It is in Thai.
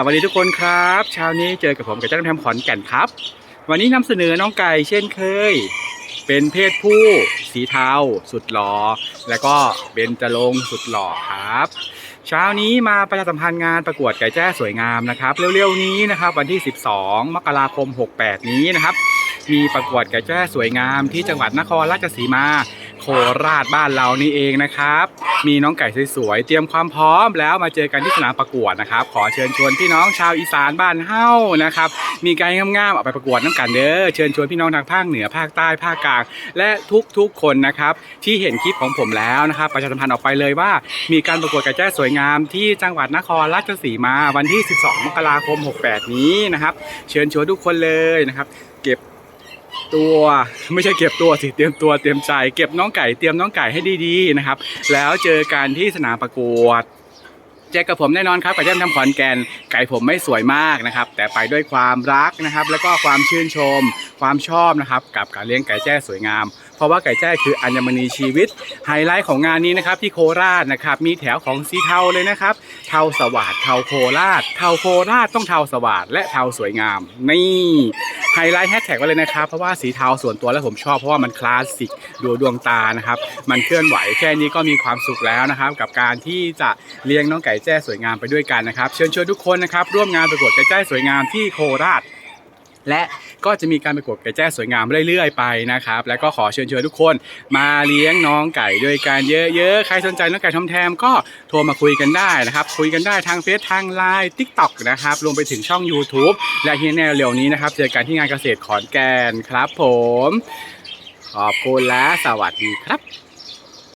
สวัสดีทุกคนครับเช้านี้เจอกับผมกับเจ้าแทมขอนแก่นครับ วันนี้นำเสนอน้องไก่เช่นเคย เป็นเพศผู้ สีเทาสุดหล่อแล้วก็เบญจรงสุดหล่อครับ เช้านี้มาประชาสัมพันธ์งานประกวดไก่แจ้สวยงามนะครับเร็วๆนี้นะครับ วันที่ 12 มกราคม 68 นี้นะครับ มีประกวดไก่แจ้สวยงามที่จังหวัดนครราชสีมา ราชบ้านเรานี่เองนะครับ มีน้องไก่สวยๆเตรียมความพร้อมแล้วมาเจอกันที่สนามประกวดนะครับ ขอเชิญชวนพี่น้องชาวอีสานบ้านเฮ้านะครับ มีไก่งามๆออกไปประกวดน้ำกันเด้อเชิญชวนพี่น้องทางภาคเหนือภาคใต้ภาคกลาง และทุกๆคนนะครับ ที่เห็นคลิปของผมแล้วนะครับ ประชาสัมพันธ์ออกไปเลยว่า มีการประกวดไก่แจ้สวยงามที่จังหวัดนครราชสีมาวันที่ 12 มกราคม 68 นี้นะครับ เชิญชวนทุกคนเลยนะครับ เก็บ ตัวไม่ใช่เก็บตัวสิเตรียมตัวเตรียมใจ เก็บน้องไก่เตรียมน้องไก่ให้ดีๆนะครับ แล้วเจอกันที่สนามประกวดเจอกับผมแน่นอนครับกับย่ำทำขอนแก่นไก่ผมไม่สวยมากนะครับ แต่ไปด้วยความรักนะครับ แล้วก็ความชื่นชม ความชอบนะครับ กับการเลี้ยงไก่แจ้สวยงาม เพราะว่าไก่แจ้คืออัญมณีชีวิต ไฮไลท์ของงานนี้นะครับ ที่โคราชนะครับ มีแถวของสีเทาเลยนะครับ เทาสวัสดเทาโคราช เทาโคราชต้องเทาสวัสดและเทาสวยงาม นี่ ไฮไลท์แฮชแท็กไว้เลยนะครับ เพราะว่าสีเทาส่วนตัวแล้วผมชอบเพราะว่ามันคลาสสิกดูดวงตานะครับ มันเคลื่อนไหวแค่นี้ก็มีความสุขแล้วนะครับ กับการที่จะเลี้ยงน้องไก่แจ้สวยงามไปด้วยกันนะครับ เชิญชวนทุกคนนะครับร่วมงานประกวดไก่แจ้สวยงามที่โคราช และก็จะมีการประกวดไก่แจ้สวยงามเรื่อยๆไปนะครับ แล้วก็ขอเชิญชวนทุกคนมาเลี้ยงน้องไก่ด้วยกันเยอะๆ ใครสนใจน้องไก่ทอมแทมก็โทรมาคุยกันได้นะครับ คุยกันได้ทางเฟซทางไลน์ทิกต็อกนะครับ รวมไปถึงช่อง YouTube และที่แน่เร็วนี้นะครับ เจอกันที่งานเกษตรขอนแก่นครับผม ขอบคุณและสวัสดีครับ